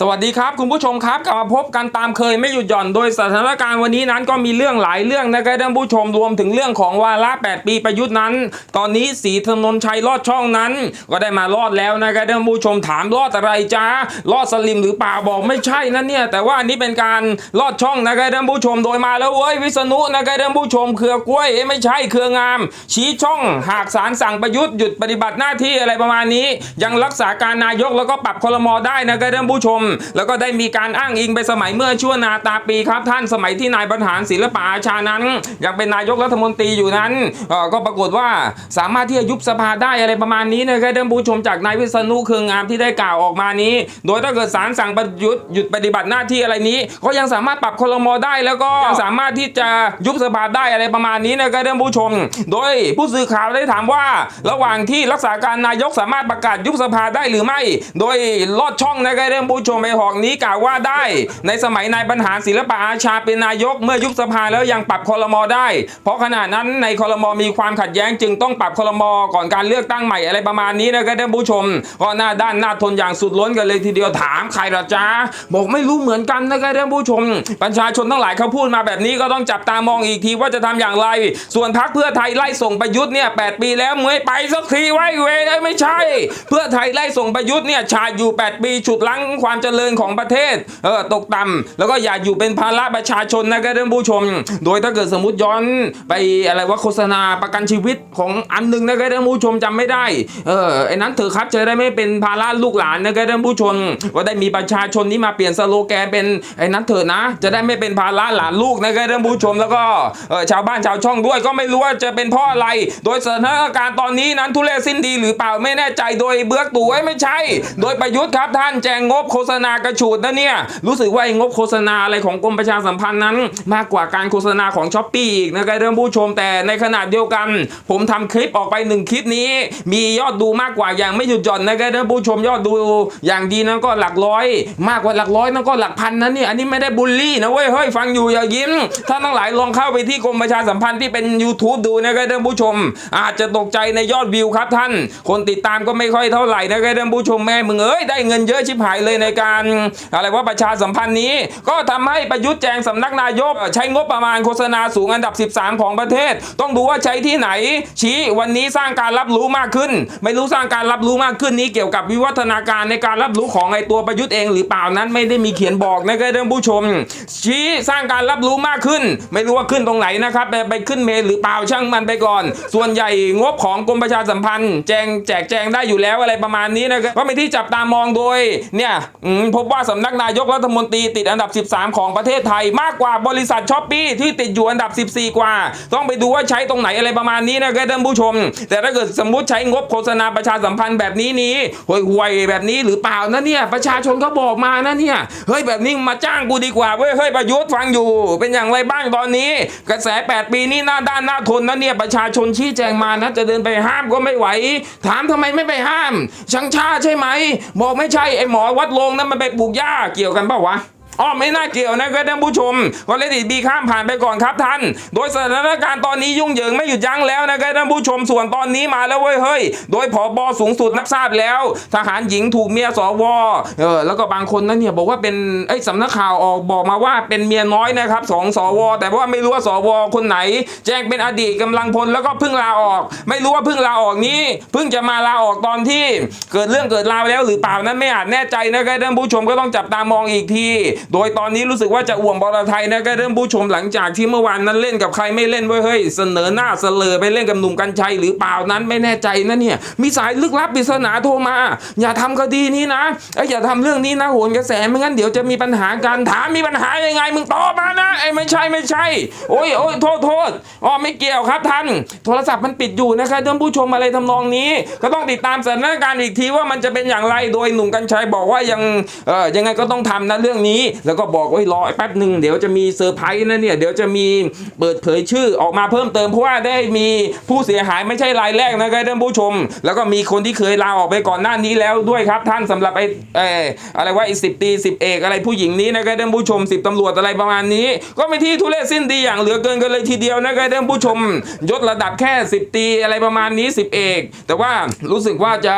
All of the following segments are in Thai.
สวัสดีครับ คุณผู้ชมครับกลับมาพบกันตามเคยไม่หยุดหย่อนโดยสถานการณ์วันนี้นั้นก็มีเรื่องหลายเรื่องนะครับท่านผู้ชมรวมถึงเรื่องของวาระ 8 ปีประยุทธ์นั้น ตอนนี้สีถนนชัยลอดช่องนั้น ก็ได้มารอดแล้วนะครับท่านผู้ชมถามรอดอะไรจ้ารอดสลิมหรือเปล่าบอกไม่ใช่นะเนี่ยแต่ว่าอันนี้เป็นการลอดช่องนะครับท่านผู้ชมโดยมาแล้วเว้ยวิษณุนะครับท่านผู้ชมเครือกล้วยเอ้ยไม่ใช่เครืองาม ชี้ช่องหากศาลสั่งประยุทธ์หยุดปฏิบัติหน้าที่อะไรประมาณนี้ ยังรักษาการนายกแล้วก็ปรับคลมอได้นะครับท่านผู้ชมแล้วก็ได้มีการอ้างอิงไปสมัยเมื่อชั่วนาตาปีครับ ท่านสมัยที่นายบรรหารศิลปะอาชานั้น ยังเป็นนายกรัฐมนตรีอยู่นั้นเอ่อก็ปรากฏว่าสามารถที่จะยุบสภาได้อะไรประมาณนี้นะครับท่านผู้ชมจากนายวิษณุเครืองามที่ได้กล่าวออกมานี้ โดยถ้าเกิดศาลสั่งประยุทธ์หยุดปฏิบัติหน้าที่อะไรนี้ ก็ยังสามารถปรับคลมอได้แล้วก็ยังสามารถที่จะยุบสภาได้อะไรประมาณนี้นะครับท่านผู้ชม โดยผู้สื่อข่าวได้ถามว่า ระหว่างที่รักษาการนายกสามารถประกาศยุบสภาได้หรือไม่ โดยลอดช่องนะครับท่านผู้ชมไปหอกนี้กล่าวว่าได้ ในสมัยนายบรรหารศิลปะอาชาเป็นนายกเมื่อยุบสภาแล้วยังปรับคลมอได้ เพราะขณะนั้นในคลมอมีความขัดแย้งจึงต้องปรับคลมอก่อนการเลือกตั้งใหม่อะไรประมาณนี้นะครับท่านผู้ชมก็หน้าด้านหน้าทนอย่างสุดล้นกันเลยทีเดียวถามใครละจ้าบอกไม่รู้เหมือนกันนะครับท่านผู้ชม ประชาชนทั้งหลายเขาพูดมาแบบนี้ก็ต้องจับตามองอีกทีว่าจะทำอย่างไร ส่วนพรรคเพื่อไทยไล่ส่งประยุทธ์เนี่ยแปีแล้วเมื่อไปสักทีไว้เวรไม่ใช่ เพื่อไทยไล่ส่งประยุทธ์เนี่ยชาอยู่ 8 ปีฉุดลั้งความเจริญของประเทศเออตกต่ำแล้วก็อย่าอยู่เป็นภาระประชาชนนะครับท่านผู้ชม โดยถ้าเกิดสมมติย้อนไปอะไรว่าโฆษณาประกันชีวิตของอันหนึ่งนะครับท่านผู้ชมจำไม่ได้เออไอ้นั้นเถอะครับจะได้ไม่เป็นภาระลูกหลานนะครับท่านผู้ชมก็ได้มีประชาชนที่มาเปลี่ยนสโลแกนเป็นไอ้นั้นเถอะนะ จะได้ไม่เป็นภาระหลานลูกนะครับท่านผู้ชมแล้วก็เออชาวบ้านชาวช่องด้วยก็ไม่รู้ว่าจะเป็นเพราะอะไร โดยสถานการณ์ตอนนี้นั้นทุเรศสิ้นดีหรือเปล่าไม่แน่ใจโดยเบื้อกตู่ไม่ใช่ โดยประยุทธ์ครับท่านแจงงบโฆษษณากระฉูดนะเนี่ย รู้สึกว่าไอ้งบโฆษณาอะไรของกรมประชาสัมพันธ์นั้น มากกว่าการโฆษณาของช้อปปี้อีกนะครับท่านผู้ชมแต่ในขณะเดียวกัน ผมทำคลิปออกไปหนึ่งคลิปนี้ มียอดดูมากกว่าอย่างไม่หยุดหย่อนนะครับท่านผู้ชมยอดดูอย่างดีนั้นก็หลักร้อย มากกว่าหลักร้อยนั้นก็หลักพันนะเนี่ยอันนี้ไม่ได้บูลลี่นะเว้ยเฮ้ยฟังอยู่อย่ายิ้มท่านทั้งหลายลองเข้าไปที่กรมประชาสัมพันธ์ที่เป็น YouTube ดูนะครับท่านผู้ชม อาจจะตกใจในยอดวิวครับท่าน คนติดตามก็ไม่ค่อยเท่าไหร่นะครับท่านผู้ชมแม่มึงเอ้ยได้เงินเยอะชิบหายเลยในการอะไรว่าประชาสัมพันธ์นี้ ก็ทำให้ประยุทธ์แจงสำนักนายกใช้งบประมาณโฆษณาสูงอันดับ 13 ของประเทศ ต้องดูว่าใช้ที่ไหน ชี้วันนี้สร้างการรับรู้มากขึ้น ไม่รู้สร้างการรับรู้มากขึ้นนี้เกี่ยวกับวิวัฒนาการในการรับรู้ของไอตัวประยุทธ์เองหรือเปล่านั้นไม่ได้มีเขียนบอกนะครับท่านผู้ชม ชี้สร้างการรับรู้มากขึ้น ไม่รู้ว่าขึ้นตรงไหนนะครับไปไปขึ้นเมนหรือเปล่าช่างมันไปก่อน ส่วนใหญ่งบของกรมประชาสัมพันธ์ แจงแจกแจงได้อยู่แล้วอะไรประมาณนี้นะครับก็เป็นที่จับตามองโดยเนี่ยพบว่าสำนักนายกรัฐมนตรีติดอันดับ 13 ของประเทศไทยมากกว่าบริษัทช้อปปี้ที่ติดอยู่อันดับ 14 กว่า ต้องไปดูว่าใช้ตรงไหนอะไรประมาณนี้นะครับท่านผู้ชม แต่ถ้าเกิดสมมติใช้งบโฆษณาประชาสัมพันธ์แบบนี้นี้ห่วยๆแบบนี้หรือเปล่านะเนี่ยประชาชนเขาบอกมานะเนี่ยเฮ้ยแบบนี้มาจ้างกูดีกว่าเว้ยเฮ้ยประยุทธ์ฟังอยู่ เป็นอย่างไรบ้างตอนนี้ กระแส 8 ปีนี้หน้าด้านหน้าทนนะเนี่ยประชาชนชี้แจงมานะจะเดินไปห้ามก็ไม่ไหว ถามทำไมไม่ไปห้าม ชังชาใช่ไหมบอกไม่ใช่ไอหมอวัดลงนั้นมันไปปลูกหญ้าเกี่ยวกันเปล่าวะ อ๋อไม่น่าเกี่ยวนะครับท่านผู้ชมก็เลยดีดีข้ามผ่านไปก่อนครับท่าน โดยสถานการณ์ตอนนี้ยุ่งเหยิงไม่หยุดยั้งแล้วนะครับท่านผู้ชมส่วนตอนนี้มาแล้วเว้ยเฮ้ย โดยผอบอสูงสุดนักทราบแล้ว ทหารหญิงถูกเมียสวเออแล้วก็บางคนนั้นเนี่ยบอกว่าเป็นไอ้สำนักข่าวออกบอกมาว่าเป็นเมียน้อยนะครับสองสว แต่ว่าไม่รู้ว่าสวคนไหน แจ้งเป็นอดีตกำลังพลแล้วก็เพิ่งลาออก ไม่รู้ว่าเพิ่งลาออกนี้เพิ่งจะมาลาออกตอนที่ เกิดเรื่องเกิดราวแล้วหรือเปล่านั้นไม่อาจแน่ใจนะครับท่านผู้ชมก็ต้องจับตามองอีกทีโดยตอนนี้รู้สึกว่าจะอ่วมบอลไทยนะครับท่านผู้ชมหลังจากที่เมื่อวานนั้นเล่นกับใครไม่เล่นเว้ยเฮ้ยเสนอหน้าเสลอไปเล่นกับหนุ่มกัญชัยหรือเปล่านั้นไม่แน่ใจนะเนี่ยมีสายลึกลับปริศนาโทรมา อย่าทำคดีนี้นะเอ้อย่าทำเรื่องนี้นะโหนกระแสไม่งั้นเดี๋ยวจะมีปัญหากันถามมีปัญหายังไงมึงตอบมานะไอ้ไม่ใช่ไม่ใช่ โอ้ยโอ้ยโทษโทษอ๋อไม่เกี่ยวครับท่าน โทรศัพท์มันปิดอยู่นะครับท่านผู้ชมอะไรทำนองนี้ ก็ต้องติดตามสถานการณ์อีกทีว่ามันจะเป็นอย่างไรโดยหนุ่มกัญชัยบอกว่ายังเออยังไงก็ต้องทำนะเรื่องนี้แล้วก็บอกว่ารอแป๊บหนึ่งเดี๋ยวจะมีเซอร์ไพรส์นะเนี่ยเดี๋ยวจะมีเปิดเผยชื่อออกมาเพิ่มเติมเพราะว่าได้มีผู้เสียหายไม่ใช่รายแรกนะครับท่านผู้ชม แล้วก็มีคนที่เคยลาออกไปก่อนหน้านี้แล้วด้วยครับท่านสำหรับไอ้เอออะไรว่าไอ้สิบตีสิบเอกอะไรผู้หญิงนี้นะครับท่านผู้ชมสิบตำรวจอะไรประมาณนี้ ก็เป็นที่ทุเรศสิ้นดีอย่างเหลือเกินกันเลยทีเดียวนะครับท่านผู้ชม ยศระดับแค่สิบตีอะไรประมาณนี้สิบเอกแต่ว่ารู้สึกว่าจะ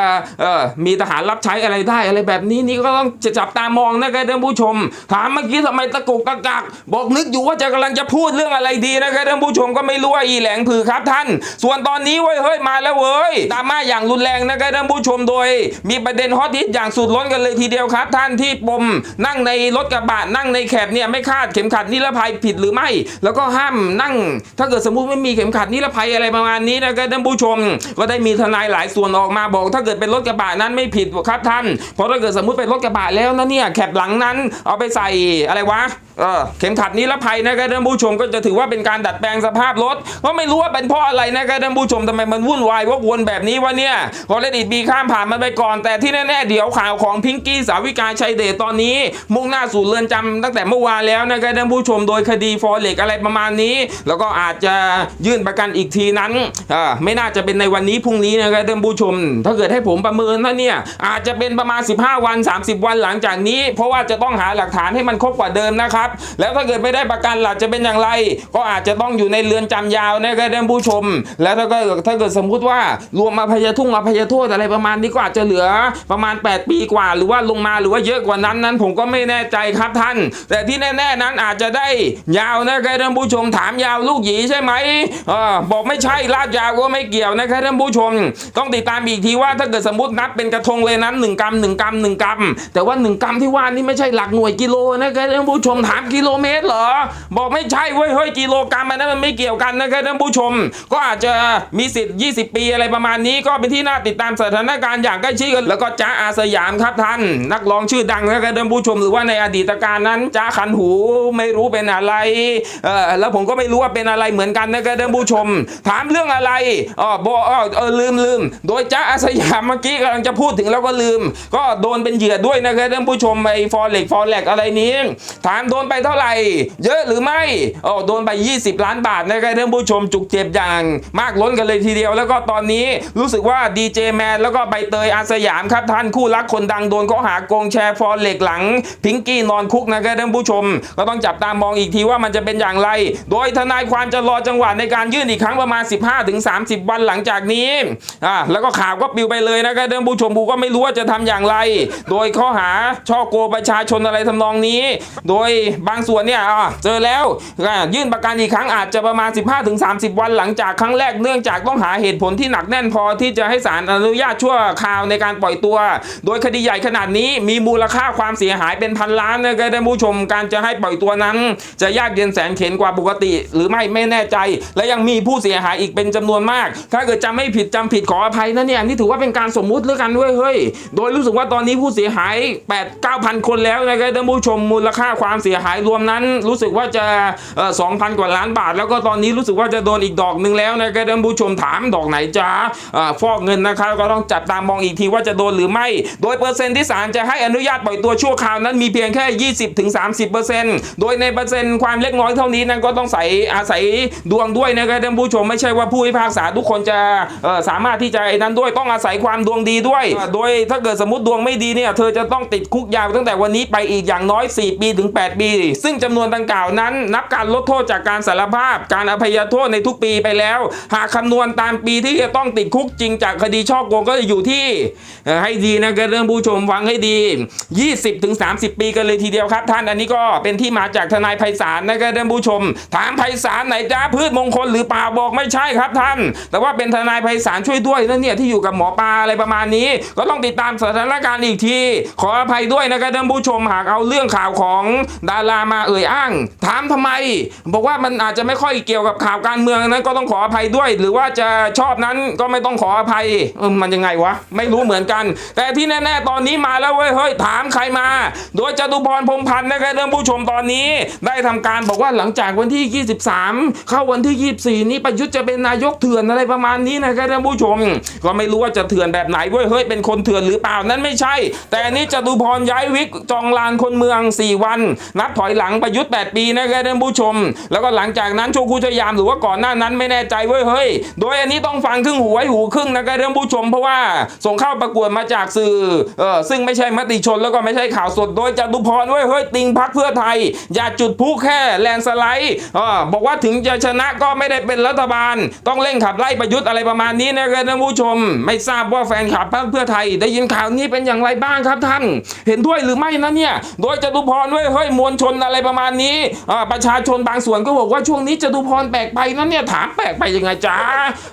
มีทหารรับใช้อะไรได้อะไรแบบนี้นี่ก็ต้องจะจับตามองนะครับท่านผู้ชมถามเมื่อกี้ทำไมตะกุกตะกัก บอกนึกอยู่ว่าจะกำลังจะพูดเรื่องอะไรดีนะครับท่านผู้ชมก็ไม่รู้ว่าอีแหลงผือครับท่าน ส่วนตอนนี้เว้ยเฮ้ยมาแล้วเว้ยดราม่าอย่างรุนแรงนะครับท่านผู้ชมโดย มีประเด็นฮอตฮิตอย่างสุดล้นกันเลยทีเดียวครับ ท่านที่ปมนั่งในรถกระบะนั่งในแคบเนี่ยไม่คาดเข็มขัดนิรภัยผิดหรือไม่ แล้วก็ห้ามนั่ง ถ้าเกิดสมมุติไม่มีเข็มขัดนิรภัยอะไรประมาณนี้นะครับท่านผู้ชม ก็ได้มีทนายหลายส่วนออกมาบอก ถ้าเกิดเป็นรถกระบะนั้นไม่ผิดครับท่านเพราะถ้าเกิดสมมุติเป็นรถกระบะแล้วนะเนี่ยแคบหลังนั้นเอาไปใส่อะไรวะเออเข็มขัดนิรภัยนะครับท่านผู้ชมก็จะถือว่าเป็นการดัดแปลงสภาพรถก็ไม่รู้ว่าเป็นเพราะอะไรนะครับท่านผู้ชมทำไมมันวุ่นวายวกวนแบบนี้วะเนี่ยขอเลดิตบีข้ามผ่านมันไปก่อน แต่ที่แน่ๆเดี๋ยวข่าวของพิงกี้สาวิกาชัยเดชตอนนี้ มุ่งหน้าสู่เรือนจำตั้งแต่เมื่อวานแล้วนะครับท่านผู้ชมโดยคดีฟอเล็กอะไรประมาณนี้ แล้วก็อาจจะยื่นประกันอีกทีนั้นอ่าไม่น่าจะเป็นในวันนี้พรุ่งนี้นะครับท่านผู้ชม ถ้าเกิดให้ผมประเมินนะเนี่ยอาจจะเป็นประมาณ 15 วัน 30 วันหลังจากนี้ เพราะว่าจะต้องหาหลักฐานให้มันครบกว่าเดิมนะครับ แล้วถ้าเกิดไม่ได้ประกันหลักจะเป็นอย่างไร ก็อาจจะต้องอยู่ในเรือนจำยาวนะครับท่านผู้ชม แล้วถ้าเกิดถ้าเกิดสมมุติว่ารวมมาพยาทุ่งมาพยาโทษอะไรประมาณนี้ก็อาจจะเหลือประมาณ 8 ปีกว่า หรือว่าลงมาหรือว่าเยอะกว่านั้นนั้น ผมก็ไม่แน่ใจครับท่าน แต่ที่แน่ๆนั้นอาจจะได้ยาวนะครับท่านผู้ชมถามยาวลูกหยีใช่ไหมเออบอกไม่ใช่ลาดยาวก็ไม่เกี่ยวนะครับท่านผู้ชม ต้องติดตามอีกทีว่าถ้าเกิดสมมตินับเป็นกระทงเลยนั้นหนึ่งกรัมหนึ่งกรัมหนึ่งกรัมแต่ว่าหนึ่งกรัมที่ว่านี่ไม่ใช่หลักหน่วยกิโลนะครับท่านผู้ชมถามกิโลเมตรเหรอ บอกไม่ใช่เว้ยเฮ้ยกิโลกรัมอันนั้นมันไม่เกี่ยวกันนะครับท่านผู้ชม ก็อาจจะมีสิทธิ์ 20 ปีอะไรประมาณนี้ ก็เป็นที่น่าติดตามสถานการณ์อย่างใกล้ชิดกันแล้วก็จ้าอาสยามครับท่าน นักร้องชื่อดังนะครับท่านผู้ชม หรือว่าในอดีตการนั้นจ้าขันหูไม่รู้เป็นอะไรเออแล้วผมก็ไม่รู้ว่าเป็นอะไรเหมือนกันนะครับท่านผู้ชม ถามเรื่องอะไรอ๋อบอกอ๋อเออลืมลืมโดยจ้าอาสยามเมื่อกี้กำลังจะพูดถึงแล้วก็ลืม ก็โดนเป็นเหยื่อด้วยนะครับท่านผู้ชมไอ้ฟอเล็กฟอเล็กอะไรนี้ถามโดนไปเท่าไหร่ เยอะหรือไม่อ๋อโดนไป 20 ล้านบาทนะครับท่านผู้ชมจุกเจ็บอย่างมากล้นกันเลยทีเดียว แล้วก็ตอนนี้รู้สึกว่าดีเจแมนแล้วก็ใบเตยอาสยามครับท่านคู่รักคนดังโดนข้อหาโกงแชร์ฟอร์เล็กหลัง พิงกี้นอนคุกนะครับท่านผู้ชม ก็ต้องจับตามองอีกทีว่ามันจะเป็นอย่างไร โดยทนายความจะรอจังหวะในการยื่นอีกครั้งประมาณ 15-30 วันหลังจากนี้อ่าแล้วก็ข่าวก็ปลิวไปเลยนะครับท่านผู้ชมบูก็ไม่รู้ว่าจะทำอย่างไร โดยข้อหาช่อโกประชาชนอะไรทำนองนี้ โดยบางส่วนเนี่ยเจอแล้วยื่นประกันอีกครั้งอาจจะประมาณ 15-30 วันหลังจากครั้งแรกเนื่องจากต้องหาเหตุผลที่หนักแน่นพอที่จะให้ศาลอนุญาตชั่วคราวในการปล่อยตัว โดยคดีใหญ่ขนาดนี้มีมูลค่าความเสียหายเป็นพันล้านนะครับท่านผู้ชมการจะให้ปล่อยตัวนั้น จะยากเย็นแสนเข็นกว่าปกติ หรือไม่ไม่แน่ใจ และยังมีผู้เสียหายอีกเป็นจำนวนมาก ถ้าเกิดจำไม่ผิดจำผิดขออภัยนะเนี่ยนี่ถือว่าเป็นการสมมุติแล้วกันด้วยเฮ้ยโดยรู้สึกว่าตอนนี้ผู้เสียหาย8 9 0 0 0 คนแล้วนะครับท่านผู้ชมมูลค่าความเสียหายรวมนั้น รู้สึกว่าจะเอ่อ2,000กว่าล้านบาท แล้วก็ตอนนี้รู้สึกว่าจะโดนอีกดอกหนึ่งแล้วนะครับท่านผู้ชมถามดอกไหนจ้าฟอกเงินนะครับก็ต้องจับตามมองอีกทีว่าจะโดนหรือไม่ โดยเปอร์เซ็นต์ที่ศาลจะให้อนุญาตปล่อยตัวชั่วคราวนั้นมีเพียงแค่ 20-30%โดยในเปอร์เซ็นต์ความเล็กน้อยเท่านี้นั้นก็ต้องใส่อาศัยดวงด้วยนะครับท่านผู้ชมไม่ใช่ว่าผู้พิพากษาทุกคนจะสามารถที่จะนั้นด้วยต้องอาศัยความดวงดีด้วย โดยถ้าเกิดสมมติดวงไม่ดีเนี่ยเธอจะต้องติดคุกยาวตั้งแต่วันนี้ไปอีกอย่างน้อย 4 ปีถึง 8 ปี ซึ่งจำนวนดังกล่าวนั้น นับการลดโทษจากการสารภาพ การอภัยโทษในทุกปีไปแล้ว หากคำนวณตามปีที่จะต้องติดคุกจริงจากคดีช่อโกงก็จะอยู่ที่ให้ดีนะครับเรื่องผู้ชมฟังให้ดี 20ถึง30 ปีกันเลยทีเดียวครับ ท่านอันนี้ก็เป็นที่มาจากทนายไพศาลนะครับท่านผู้ชม ถามไพศาลไหนจ้าพืชมงคลหรือเปล่าบอกไม่ใช่ครับท่าน แต่ว่าเป็นทนายไพศาลช่วยด้วยนั่นเนี่ยที่อยู่กับหมอปลาอะไรประมาณนี้ ก็ต้องติดตามสถานการณ์อีกที ขออภัยด้วยนะครับท่านผู้ชมหากเอาเรื่องื่องข่าวของดารามาเอ่ยอ้าง ถามทำไม บอกว่ามันอาจจะไม่ค่อยเกี่ยวกับข่าวการเมืองนั้นก็ต้องขออภัยด้วย หรือว่าจะชอบนั้นก็ไม่ต้องขออภัยเออมันยังไงวะ ไม่รู้เหมือนกัน แต่ที่แน่ ๆ ตอนนี้มาแล้วเว้ยเฮ้ยถามใครมา โดยจตุพรพรหมพันธ์นะครับท่านผู้ชมตอนนี้ ได้ทำการบอกว่าหลังจากวันที่ 23 เข้าวันที่ 24 นี้ประยุทธ์จะเป็นนายกเถื่อนอะไรประมาณนี้นะครับท่านผู้ชม ก็ไม่รู้ว่าจะเถื่อนแบบไหนเว้ยเฮ้ยเป็นคนเถื่อนหรือเปล่านั้นไม่ใช่ แต่นนี้จตุพรย้ายวิกจองลานคนเมืองมือง 4 วัน นับถอยหลังประยุทธ์ 8 ปีนะครับท่านผู้ชม แล้วก็หลังจากนั้นโชคุชยามหรือว่าก่อนหน้านั้นไม่แน่ใจเว้ยเฮ้ย โดยอันนี้ต้องฟังครึ่งหูไว้หูครึ่งนะครับท่านผู้ชม เพราะว่าส่งเข้าประกวดมาจากสื่อเออซึ่งไม่ใช่มติชนแล้วก็ไม่ใช่ข่าวสด โดยจตุพรเว้ยเฮ้ยติงพักเพื่อไทย อย่าจุดพลุแค่แลนสไลด์เออบอกว่าถึงจะชนะก็ไม่ได้เป็นรัฐบาล ต้องเร่งขับไล่ประยุทธ์อะไรประมาณนี้นะครับท่านผู้ชม ไม่ทราบว่าแฟนคลับพรรคเพื่อไทย ได้ยินข่าวนี้เป็นอย่างไรบ้างครับท่าน เห็นด้วยหรือไม่นะเนี่ย โดยจตุพรเว้ยเฮ้ยมวลชนอะไรประมาณนี้อ่าประชาชนบางส่วนก็บอกว่าช่วงนี้จตุพรแปลกไปนะเนี่ยถามแปลกไปยังไงจ้า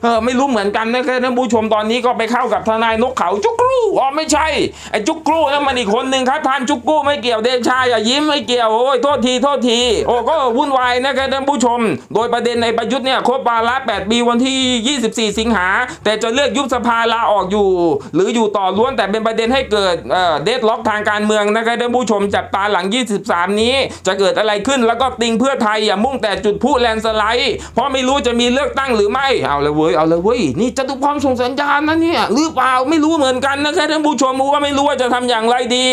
เออไม่รู้เหมือนกันนะครับท่านผู้ชมตอนนี้ก็ไปเข้ากับทนายนกเขาจุกรูอ๋อไม่ใช่ไอ้จุกรูนั่นมันอีกคนหนึ่งครับท่านจุกรูไม่เกี่ยวเดชาอย่ายิ้มไม่เกี่ยวโอ้ยโทษทีโทษทีโอ้ก็วุ่นวายนะครับท่านผู้ชม โดยประเด็นในประยุทธ์เนี่ยครบวาระ8ปีวันที่ 24 สิงหา แต่จะเลือกยุบสภาลาออกอยู่ หรืออยู่ต่อล้วนแต่เป็นประเด็นให้เกิดเดดล็อกทางการเมืองนะครับท่านผู้ชมจับตาหลัง 23 นี้ จะเกิดอะไรขึ้นแล้วก็ติงเพื่อไทยอย่ามุ่งแต่จุดผู้แลนสไลด์เพราะไม่รู้จะมีเลือกตั้งหรือไม่เอาเลยเว้ยเอาเลยเว้ยนี่จะตุพรส่งสัญญาณนะเนี่ยหรือเปล่าไม่รู้เหมือนกันนะครับท่านผู้ชมว่าไม่รู้ว่าจะทำอย่างไรดี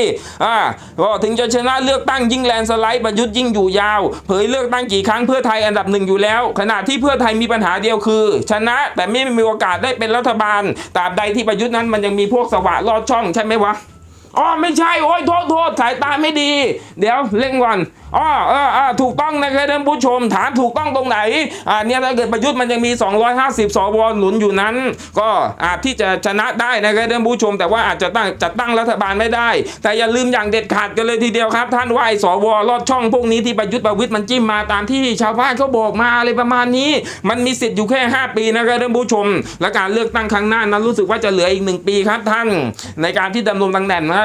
อ่าก็ถึงจะชนะเลือกตั้งยิ่งแลนสไลด์ประยุทธ์ยิ่งอยู่ยาว เผยเลือกตั้งกี่ครั้งเพื่อไทยอันดับหนึ่งอยู่แล้ว ขณะที่เพื่อไทยมีปัญหาเดียวคือ ชนะแต่ไม่มีโอกาสได้เป็นรัฐบาลตราบใดที่ประยุทธ์นั้นมันยังมีพวกสวะลอดช่องใช่ไหมวะ อ๋อไม่ใช่โอ้ยโทษโทษสายตาไม่ดี เดี๋ยวเล่งก่อน อ๋อเออเออถูกต้องนะครับท่านผู้ชมถามถูกต้องตรงไหนอ่าเนี่ยถ้าเกิดประยุทธ์มันยังมี 250 สวหนุนอยู่นั้น ก็อาจที่จะชนะได้นะครับท่านผู้ชม แต่ว่าอาจจะตั้งจัดตั้งรัฐบาลไม่ได้ แต่อย่าลืมอย่างเด็ดขาดกันเลยทีเดียวครับ ท่านว่าไอ้สวลอดช่องพวกนี้ที่ประยุทธ์ประวิทย์มันจิ้มมาตามที่ชาวบ้านเขาบอกมาอะไรประมาณนี้ มันมีสิทธิ์อยู่แค่ 5 ปีนะครับท่านผู้ชม และการเลือกตั้งครั้งหน้านั้นรู้สึกว่าจะเหลืออีกหนึ่งปีครับท่าน ในการที่ดำรงตำแหน่งนะ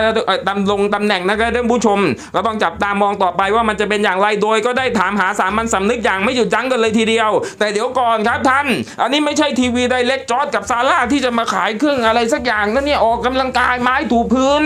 ดำรงตำแหน่งนะครับท่านผู้ชมก็ต้องจับตามองต่อไปว่ามันจะเป็นอย่างไรโดยก็ได้ถามหาสามัญสำนึกอย่างไม่หยุดยั้งกันเลยทีเดียว แต่เดี๋ยวก่อนครับท่าน อันนี้ไม่ใช่ทีวีไดเล็กจอดกับซาร่าที่จะมาขายเครื่องอะไรสักอย่างนะเนี่ยออกกำลังกายไม้ถูพื้น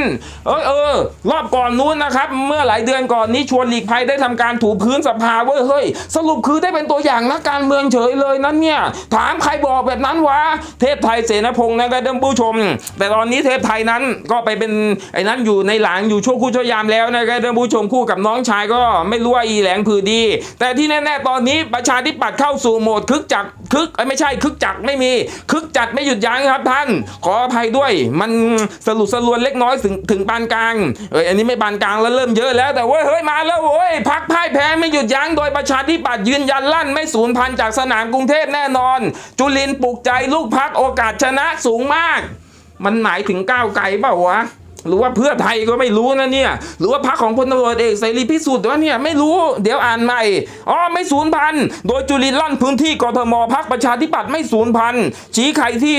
เออเออรอบก่อนนู้นนะครับ เมื่อหลายเดือนก่อนนี้ชวนหลีกภัยได้ทำการถูพื้นสภาเว้ยเฮ้ยสรุปคือได้เป็นตัวอย่างนักการเมืองเฉยเลยนั้นเนี่ยถามใครบอกแบบนั้นวะเทพไทยเสนพงศ์นะครับท่านผู้ชม แต่ตอนนี้เทพไทยนั้นก็ไปเป็นไอ้นั้นอยู่ในหลังอยู่ช่วคู่ช่วยามแล้วนะครับท่านผู้ชมคู่กับน้องชายก็ไม่รู้ว่าอีแหลงผือดี แต่ที่แน่ๆตอนนี้ประชาธิปัตย์เข้าสู่โหมดคึกจักคึกไม่ใช่คึกจักไม่มี คึกจัดไม่หยุดยั้งครับท่าน ขออภัยด้วยมันสรุปสลวนเล็กน้อยถึงถึงปานกลางเอ้ยอันนี้ไม่ปานกลางแล้วเริ่มเยอะแล้วแต่เว้ยเฮ้ยมาแล้วเว้ยพักพ่ายแพ้ไม่หยุดยั้งโดยประชาธิปัตย์ยืนยันลั่นไม่สูญพันธุ์จากสนามกรุงเทพแน่นอน จุลินปลุกใจลูกพักโอกาสชนะสูงมาก มันหมายถึงก้าวไกลเปล่าวะ หรือว่าเพื่อไทยก็ไม่รู้นะเนี่ยหรือว่าพรรคของพลตำรวจเอกเสรีพิสุทธิ์ว่าเนี่ยไม่รู้เดี๋ยวอ่านใหม่อ๋อไม่ศูนย์พันโดยจุลินลั่นพื้นที่กทมพรรคประชาธิปัตย์ไม่ศูนย์พันชี้ใครที่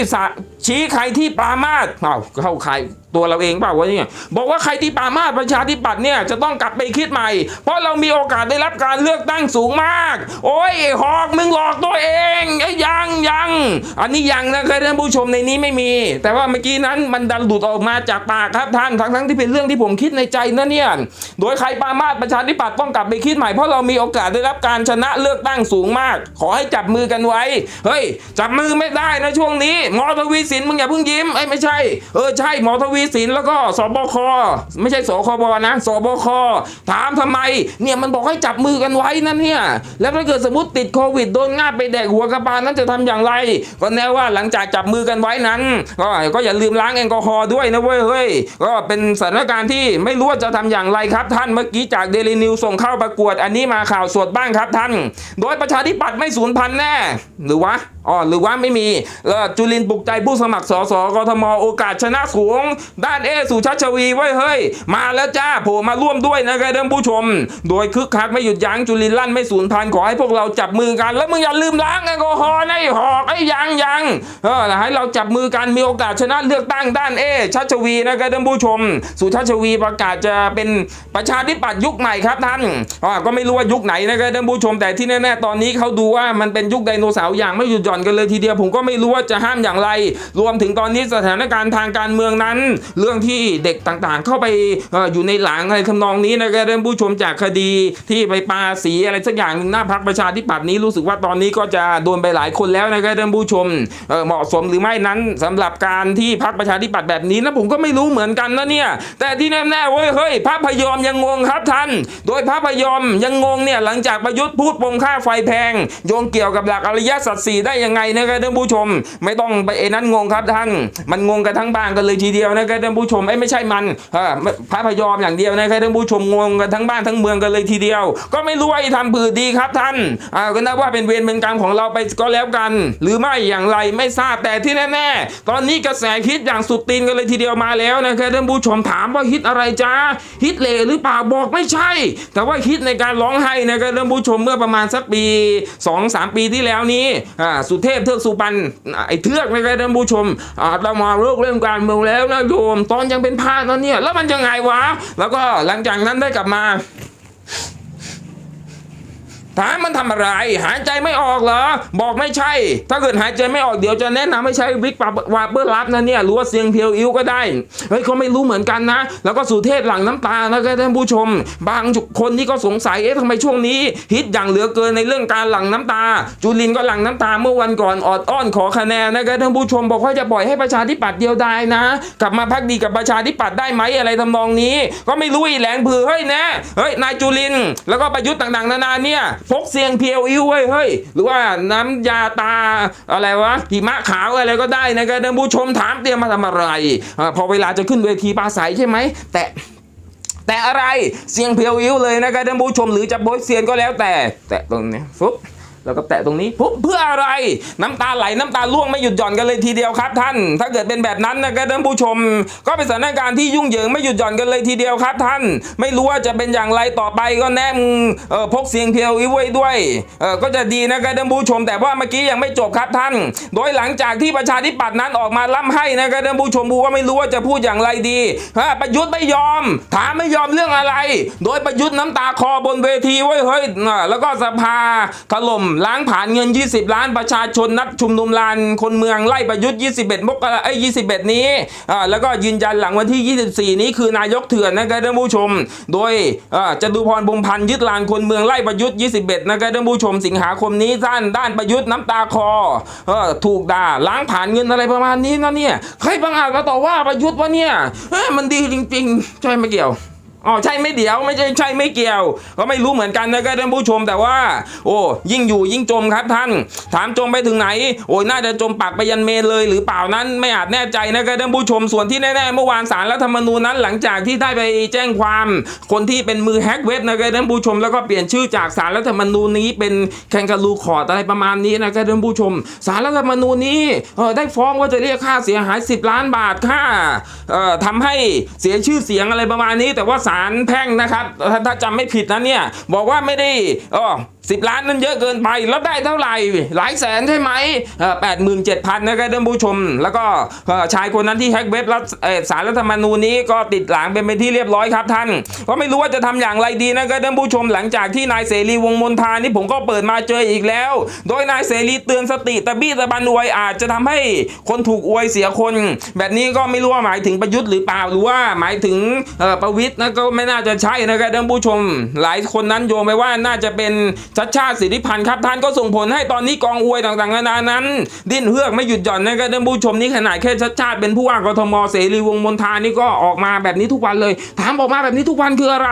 ชี้ใครที่ปรามาสอ้าวเข้าใคร ตัวเราเองเปล่าวะเนี่ยบอกว่าใครที่ปามาประชาธิปัตย์เนี่ยจะต้องกลับไปคิดใหม่ เพราะเรามีโอกาสได้รับการเลือกตั้งสูงมาก โอ้ยหอกมึงหลอกตัวเองไอ้ยังยัง อันนี้ยังนะครับท่านผู้ชมในนี้ไม่มี แต่ว่าเมื่อกี้นั้นมันดันหลุดออกมาจากปากครับท่านทั้งทั้งที่เป็นเรื่องที่ผมคิดในใจนะเนี่ยโดยใครปามาประชาธิปัตย์ต้องกลับไปคิดใหม่เพราะเรามีโอกาสได้รับการชนะเลือกตั้งสูงมาก ขอให้จับมือกันไว้เฮ้ยจับมือไม่ได้นะช่วงนี้หมอทวีสินมึงอย่าเพิ่งยิ้มไอ้ไม่ใช่เออใช่หมอทวีสินแล้วก็สบคไม่ใช่สคบนะสบคถามทำไมเนี่ยมันบอกให้จับมือกันไว้นั่นเนี่ยแล้วถ้าเกิดสมมติติดโควิดโดนง่าไปแดกหัวกระบาลนั้นจะทำอย่างไรก็แน่ว่าหลังจากจับมือกันไว้นั้น ก็ก็อย่าลืมล้างแอลกอฮอล์ด้วยนะเว้ยเฮ้ยก็เป็นสถานการณ์ที่ไม่รู้ว่าจะทำอย่างไรครับท่านเมื่อกี้จากเดลินิวส่งเข้าประกวด อันนี้มาข่าวสดบ้างครับท่าน โดยประชาธิปัตย์ไม่สูญพันธุ์แน่ หรือวะอ๋อหรือว่าไม่มีเออจุลินปลุกใจผู้สมัครสสกทมโอกาสชนะสูง ด้านเอสุชัชวีไว้เฮ้ย มาแล้วจ้าโผล่มาร่วมด้วยนะครับท่านผู้ชม โดยคึกคักไม่หยุดยั้งจุลินลั่นไม่สูญพันธุ์ขอให้พวกเราจับมือกัน แล้วมึงอย่าลืมล้างแอลกอฮอล์ให้หอกไอ้ยังยังเออให้เราจับมือกันมีโอกาสชนะเลือกตั้งด้านเอชัชวีนะครับท่านผู้ชม สุชัชวีประกาศจะเป็นประชาธิปัตย์ยุคใหม่ครับท่านอ่าก็ไม่รู้ว่ายุคไหนนะครับท่านผู้ชมแต่ที่แน่ๆตอนนี้เขาดูว่ามันเป็นยุคไดโนเสาร์อย่างไม่หยุดหย่อนกันเลยทีเดียวผมก็ไม่รู้ว่าจะห้ามอย่างไร รวมถึงตอนนี้สถานการณ์ทางการเมืองนั้น เรื่องที่เด็กต่างๆ เข้าไปออยู่ในหลังอะไรทำนองนี้นะครับท่านผู้ชมจากคดีที่ไปปาสีอะไรสักอย่างหนึ่งหน้าพักประชาธิปัตย์นี้รู้สึกว่าตอนนี้ก็จะโดนไปหลายคนแล้วนะครับท่านผู้ชมเเหมาะสมหรือไม่นั้นสำหรับการที่พักประชาธิปัตย์แบบนี้นะผมก็ไม่รู้เหมือนกันนะเนี่ย แต่ที่แน่ๆเว้ยเฮ้ยพระพยอมยังงงครับท่าน โดยพระพยอมยังงงเนี่ยหลังจากประยุทธ์พูดปมค่าไฟแพงโยงเกี่ยวกับหลักอริยสัจสี่ได้ยังไงนะครับท่านผู้ชม ไม่ต้องไปเอนั้นงงครับท่าน มันงงกันทั้งบ้านกันเลยทีเดียวนะครับท่านผู้ชมเอ้ไม่ใช่มันพระพยอมอย่างเดียวนะครับท่านผู้ชมงงกันทั้งบ้านทั้งเมืองกันเลยทีเดียว ก็ไม่รู้ว่าทำผือดีครับท่านอ่าก็นับว่าเป็นเวรเป็นกรรมของเราไปก็แล้วกัน หรือไม่อย่างไรไม่ทราบแต่ที่แน่ๆตอนนี้กระแสฮิตอย่างสุดตีนกันเลยทีเดียวมาแล้วนะครับท่านผู้ชมถามว่าฮิตอะไรจ้าฮิตเลหรือเปล่าบอกไม่ใช่ แต่ว่าฮิตในการร้องไห้นะครับท่านผู้ชมเมื่อประมาณสักปี 2-3 ปีที่แล้วนี้อ่าสุเทพเทือกสุปันไอ้เทือกนะครับท่านผู้ชมเรามาเลิกเรื่องการเมืองแล้วนะโยม ตอนยังเป็นพระนั่นเนี่ยแล้วมันยังไงวะ แล้วก็หลังจากนั้นได้กลับมา ถามมันทำอะไร หายใจไม่ออกเหรอ บอกไม่ใช่ ถ้าเกิดหายใจไม่ออกเดี๋ยวจะแนะนำให้ใช้วิกปวาเบอร์ลับนะเนี่ยหรือว่าเสียงเพียวอิ้วก็ได้ เฮ้ยเขาไม่รู้เหมือนกันนะ แล้วก็สุเทพหลังน้ำตานะครับท่านผู้ชม บางคนที่ก็สงสัยเอ๊ะทำไมช่วงนี้ ฮิตอย่างเหลือเกินในเรื่องการหลังน้ำตา จุลินก็หลังน้ำตาเมื่อวันก่อนออดอ้อนขอคะแนนนะครับท่านผู้ชมบอกว่าจะปล่อยให้ประชาธิปัตย์เดียวดายนะ กลับมาพักดีกับประชาธิปัตย์ได้ไหมอะไรทำนองนี้ ก็ไม่รู้อีแหลงผือเฮ้ยนะเฮ้ยนายจุลินแล้วก็ประยุทธ์ต่างๆนานาเนี่ยพกเสียงเพียวอิ้วเว้ยเฮ้ยหรือว่าน้ำยาตาอะไรวะหิมะขาวอะไรก็ได้นะครับท่านผู้ชมถามเตรียมมาทำอะไรอพอเวลาจะขึ้นเวทีปราศัยใช่ไหมแต่แต่อะไรเสียงเพียวอิ้วเลยนะครับท่านผู้ชมหรือจะโบยเซียนก็แล้วแต่ แต่ตรงนี้ฟุ๊บ แล้วก็แตะตรงนี้ปุ๊บเพื่ออะไร น้ำตาไหลน้ำตาล่วงไม่หยุดหย่อนกันเลยทีเดียวครับท่าน ถ้าเกิดเป็นแบบนั้นนะครับท่านผู้ชม ก็เป็นสถานการณ์ที่ยุ่งเหยิงไม่หยุดหย่อนกันเลยทีเดียวครับท่าน ไม่รู้ว่าจะเป็นอย่างไรต่อไปก็แนมเออพกเสียงเพียวอิ้วไว้ด้วยเออก็จะดีนะครับท่านผู้ชม แต่ว่าเมื่อกี้ยังไม่จบครับท่าน โดยหลังจากที่ประชาธิปัตย์นั้นออกมาล่ำให้นะครับท่านผู้ชมบูว่าไม่รู้ว่าจะพูดอย่างไรดีฮะประยุทธ์ไม่ยอม ถามไม่ยอมเรื่องอะไร โดยประยุทธ์น้ำตาคอบนเวทีไว้ยเฮ้ยแล้วก็สภาถล่มล้างผ่านเงิน 20 ล้านประชาชนนัดชุมนุมลานคนเมืองไล่ประยุทธ์ 21 มกราไอ้ย21 นี้อ่าแล้วก็ยืนยันหลังวันที่ 24 นี้คือนายกเถื่อนนะครับท่านผู้ชม โดยอ่าจตุพรบุมพันธ์ยึดลานคนเมืองไล่ประยุทธ์ 21 นะครับท่านผู้ชมสิงหาคมนี้ด้านด้านประยุทธ์น้ำตาคอเออถูกด่าล้างผ่านเงินอะไรประมาณนี้นะเนี่ยใครบางอาจมาต่อว่าประยุทธ์ว่าเนี่ยเอ้ยมันดีจริง ๆ ใช่ไม่เกี่ยว อ๋อใช่ไม่เดี๋ยวไม่ใช่ใช่ไม่เกี่ยว ก็ไม่รู้เหมือนกันนะครับท่านผู้ชมแต่ว่า โอ้ยิ่งอยู่ยิ่งจมครับท่าน ถามจมไปถึงไหน โอ้ยน่าจะจมปากไปยันเมนเลย หรือเปล่านั้นไม่อาจแน่ใจนะครับท่านผู้ชมส่วนที่แน่ๆเมื่อวานสารรัฐธรรมนูญนั้น หลังจากที่ได้ไปแจ้งความคนที่เป็นมือแฮกเว็บนะครับท่านผู้ชม แล้วก็เปลี่ยนชื่อจากสารรัฐธรรมนูญนี้เป็นแคนการูคอร์ดอะไรประมาณนี้นะครับท่านผู้ชม สารรัฐธรรมนูญนี้เออได้ฟ้องว่าจะเรียกค่าเสียหาย 10 ล้านบาทค่าเอ่อทำให้เสียชื่อเสียงอะไรประมาณนี้ แต่ว่าศารแพ่งนะครับถ้าถ้าจำไม่ผิดนะเนี่ย บอกว่าไม่ได้อ๋อ สิบล้านนั้นเยอะเกินไปแล้วได้เท่าไหร่ หลายแสนใช่ไหมแปดหมื่นเจ็ดพันนะครับท่านผู้ชม แล้วก็ชายคนนั้นที่แฮกเว็บรัฐสารรัฐธรรมนูญนี้ก็ติดหลังเป็นเป็นที่เรียบร้อยครับท่าน ก็ไม่รู้ว่าจะทำอย่างไรดีนะครับท่านผู้ชมหลังจากที่นายเสรีวงมนทานี่ผมก็เปิดมาเจออีกแล้ว โดยนายเสรีเตือนสติตะบี้ตะบันอวยอาจจะทำให้คนถูกอวยเสียคน แบบนี้ก็ไม่รู้ว่าหมายถึงประยุทธ์หรือเปล่าหรือว่าหมายถึงประวิทย์นะก็ไม่น่าจะใช่นะครับท่านผู้ชม หลายคนนั้นโยงไปว่าน่าจะเป็นชัดชาติสิทธิพันธ์ครับท่านก็ส่งผลให้ตอนนี้กองอวยต่างๆนานานั้น ดิ้นเฮือกไม่หยุดหย่อนนะครับท่านผู้ชมนี่ขนาดแค่ชัดชาติเป็นผู้ว่ากทมเสรีวงมนทานี่ก็ออกมาแบบนี้ทุกวันเลยถามออกมาแบบนี้ทุกวันคืออะไร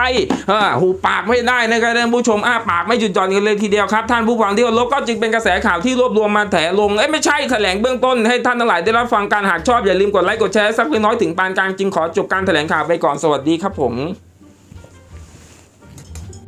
เออหูปากไม่ได้นะครับท่านผู้ชมอ้าปากไม่หยุดหย่อนกันเลยทีเดียวครับท่านผู้ฟังที่เคารพก็จึงเป็นกระแสข่าวที่รวบรวมมาแถลงเอ้ไม่ใช่แถลงเบื้องต้นให้ท่านทั้งหลายได้รับฟังการหากชอบอย่าลืมกดไลค์กดแชร์สักเล็กน้อยถึงปานกลางจึงขอจบการแถลงข่าวไปก่อนสวัสดีครับผม